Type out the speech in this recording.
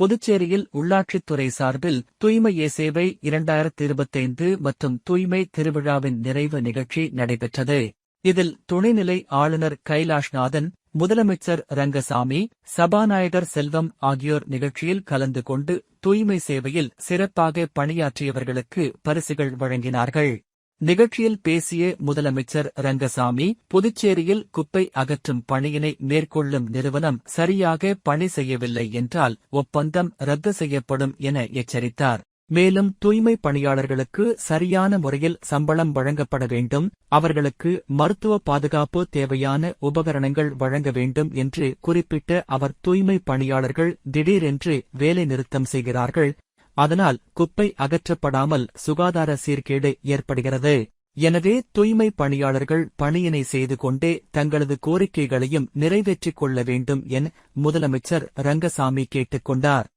புதுச்சேரியில் உள்ளாட்சித்துறை சார்பில் தூய்மையே சேவை இரண்டாயிரத்தி இருபத்தைந்து மற்றும் தூய்மை திருவிழாவின் நிறைவு நிகழ்ச்சி நடைபெற்றது. இதில் துணைநிலை ஆளுநர் கைலாஷ்நாதன் முதலமைச்சர் ரங்கசாமி சபாநாயகர் செல்வம் ஆகியோர் நிகழ்ச்சியில் கலந்து கொண்டு தூய்மை சேவையில் சிறப்பாக பணியாற்றியவர்களுக்கு பரிசுகள் வழங்கினார்கள். நிகழ்ச்சியில் பேசிய முதலமைச்சர் ரங்கசாமி புதுச்சேரியில் குப்பை அகற்றும் பணியினை மேற்கொள்ளும் நிறுவனம் சரியாக பணி செய்யவில்லை என்றால் ஒப்பந்தம் ரத்து செய்யப்படும் என எச்சரித்தார். மேலும் தூய்மை பணியாளர்களுக்கு சரியான முறையில் சம்பளம் வழங்கப்பட வேண்டும் அவர்களுக்கு மருத்துவ பாதுகாப்பு தேவையான உபகரணங்கள் வழங்க வேண்டும் என்று குறிப்பிட்ட அவர் தூய்மை பணியாளர்கள் திடீரென்று வேலை நிறுத்தம் செய்கிறார்கள் அதனால் குப்பை அகற்றப்படாமல் சுகாதார சீர்கேடு ஏற்படுகிறது. எனவே தூய்மை பணியாளர்கள் பணியினை செய்து கொண்டே தங்களது கோரிக்கைகளையும் நிறைவேற்றிக் கொள்ள வேண்டும் என முதலமைச்சர் ரங்கசாமி கேட்டுக் கொண்டார்.